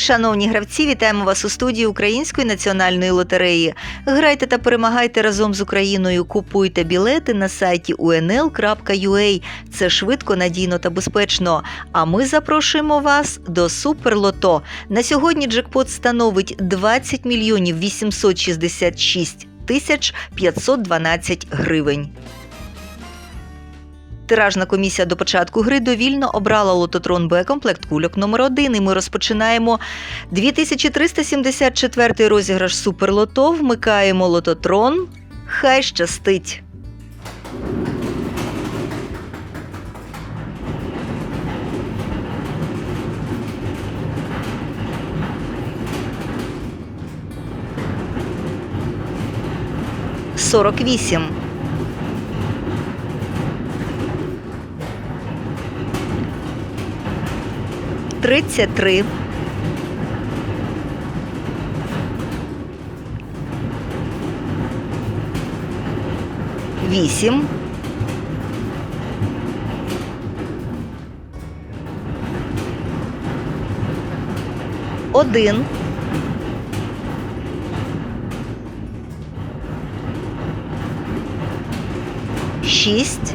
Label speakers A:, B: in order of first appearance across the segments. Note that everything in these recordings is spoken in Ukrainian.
A: Шановні гравці, вітаємо вас у студії Української національної лотереї. Грайте та перемагайте разом з Україною. Купуйте білети на сайті unl.ua. Це швидко, надійно та безпечно. А ми запрошуємо вас до Суперлото. На сьогодні джекпот становить 20 мільйонів 866 тисяч 512 гривень. Тиражна комісія до початку гри довільно обрала лототрон Б комплект кульок номер 1 І ми розпочинаємо 2374 розіграш Суперлото. Вмикаємо лототрон. Хай щастить. Сорок вісім. Тридцять три. Вісім. Один. Шість.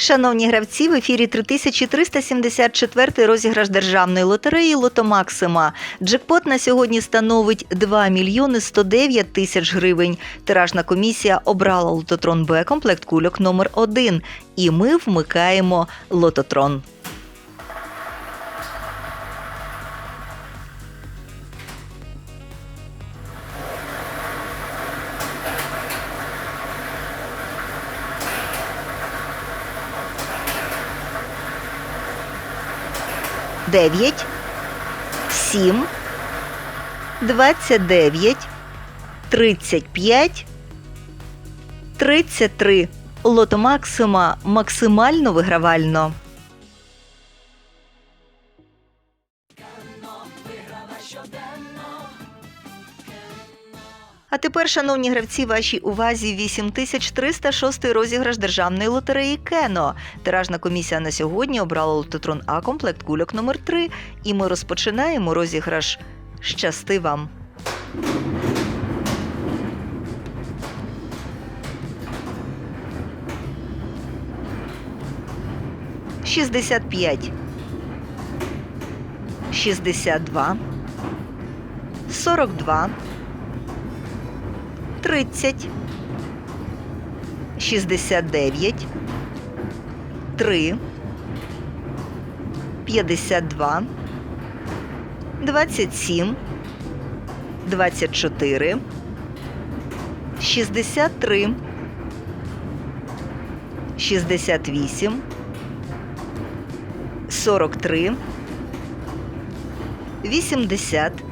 A: Шановні гравці, в ефірі 3374 розіграш державної лотереї Лото Максима. Джекпот на сьогодні становить 2 мільйони 109 тисяч гривень. Тиражна комісія обрала лототрон Б комплект кульок номер 1 І ми вмикаємо лототрон. Дев'ять, сім, двадцять дев'ять, тридцять п'ять, тридцять три. Лото Максима максимально вигравально. А тепер, шановні гравці, вашій увазі 8306 розіграш державної лотереї Кено. Тиражна комісія на сьогодні обрала лототрон А комплект кульок номер 3 І ми розпочинаємо розіграш. Щасти вам! Шістдесят п'ять. Шістдесят два. Сорок два. 30, 69, 3, 52, 27, 24, 63, 68, 43, 80,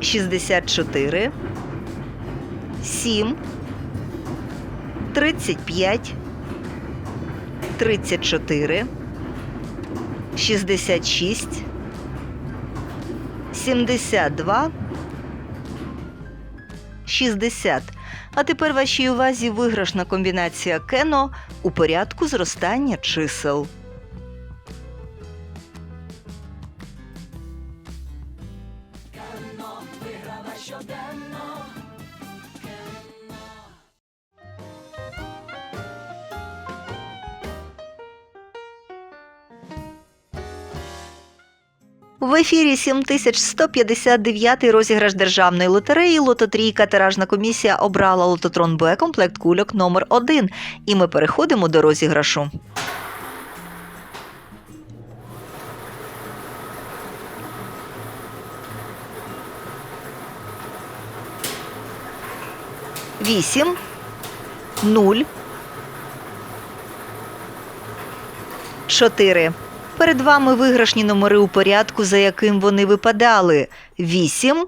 A: 64, 7, 35, 34, 66, 72, 60. А тепер вашій увазі виграшна комбінація кено у порядку зростання чисел. В ефірі 7159 розіграш державної лотереї Лототрійка тиражна комісія обрала лототрон Б комплект кульок номер 1 І ми переходимо до розіграшу. Вісім, нуль, чотири. Перед вами виграшні номери у порядку, за яким вони випадали: 8,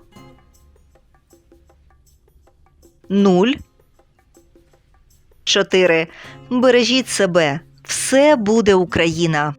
A: 0 4. Бережіть себе. Все буде Україна.